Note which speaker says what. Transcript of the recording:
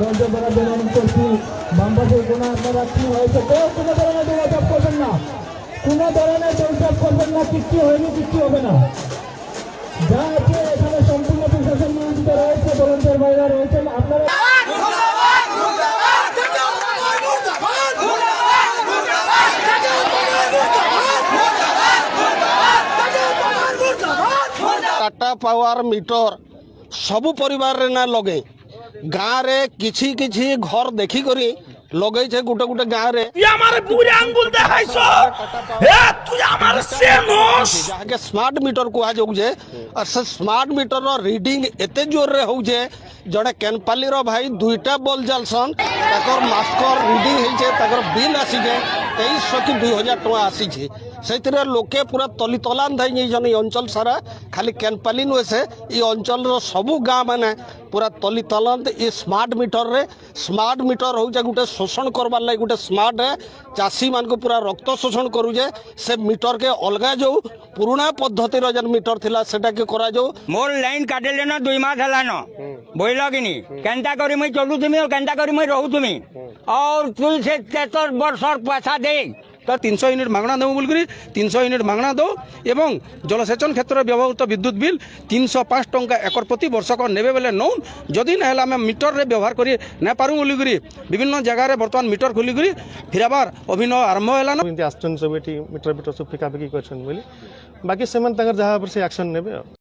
Speaker 1: দরজা দ্বারা বেমানি করছি বামপাশের কোনো আপনারা কি হয়েছে কেউ কোনো ধরনের যোগাযোগ করবেন না কোনো ধরনের যোগাযোগ করবেন না কিচ্ছু হয়নি কিচ্ছু হবে না যা আছে এখানে সম্পূর্ণ প্রশাসন নিয়োজিত রয়েছে তদন্তের বাইরে রয়েছেন আপনারা
Speaker 2: টাটা পাওয়ার মিটর সবু পরিবারের না লগে ଗାଁରେ କିଛି କିଛି ଘର ଦେଖିକରି ଲଗେଇଛେ ଗୋଟେ ଗୋଟେ ଗାଁରେ ଯାହାକେ ସ୍ମାର୍ଟ ମିଟର କୁହାଯାଉଛେ ଆର୍ ସେ ସ୍ମାର୍ଟ ମିଟରର ରିଡିଂ ଏତେ ଜୋରରେ ହଉଛେ ଜଣେ କେନପାଲିର ଭାଇ ଦୁଇଟା ବଲ୍ ଜାଲସନ୍ ତାଙ୍କର ମାସ୍କର ରିଡିଂ ହେଇଛେ ତାଙ୍କର ବିଲ୍ ଆସିଛେ ତେଇଶଶହ କି ଦୁଇ ହଜାର ଟଙ୍କା ଆସିଛେ ସେଇଥିରେ ଲୋକେ ପୁରା ତଲି ତଲାନ ଧାଇ ଯାଇଛନ୍ ଏ ଅଞ୍ଚଳ ସାରା ଖାଲି କେନପାଲି ନୁହେଁ ସେ ଏ ଅଞ୍ଚଳର ସବୁ ଗାଁମାନେ ପୁରା ତଲି ତଲନ୍ତ ଏ ସ୍ମାର୍ଟ ମିଟରରେ ସ୍ମାର୍ଟ ମିଟର ହଉଛେ ଗୋଟେ ଶୋଷଣ କରବାର୍ ଲାଗି ଗୋଟେ ସ୍ମାର୍ଟ ଚାଷୀମାନଙ୍କୁ ପୁରା ରକ୍ତ ଶୋଷଣ କରୁଛେ ସେ ମିଟରକେ ଅଲଗା ଯେଉଁ ପୁରୁଣା ପଦ୍ଧତିର ଯେନ୍ ମିଟର ଥିଲା ସେଟାକେ କରାଯାଉ
Speaker 3: ମୋର ଲାଇନ କାଟିଲେନ ଦୁଇ ମାସ ହେଲାନ ବୁଝିଲ କିନି କେନ୍ତା କରି ମୁଇଁ ଚଲୁଥିମି ଆଉ କେନ୍ତା କରି ମୁଇଁ ରହୁଥିମି ଆଉ ତୁଇ ସେ ତେତର ବର୍ଷର ପଇସା ଦେଇ
Speaker 4: তার তিনশো ইউনিট মাগণা দেবো বলি তিনশো ইউনিট মাগণা দেও এবং জলসেচন ক্ষেত্রে ব্যবহৃত বিদ্যুৎ বিল তিনশো পাঁচ টঙ্কা একর প্রতি বর্ষক নেবে বেলে নৌন যদি না হলে আমি মিটরের ব্যবহার করে না পারু বলিকি বিভিন্ন জায়গায় বর্তমান মিটর খুলিকি ফেরাবার অভিনয় আরম্ভ
Speaker 5: হল না আসছেন সব এটি মিটর মিটর সব ফিকাফিকি করছেন বলে বাকি সেমান তাঁর যা উপর সে অ্যাকশন নেবে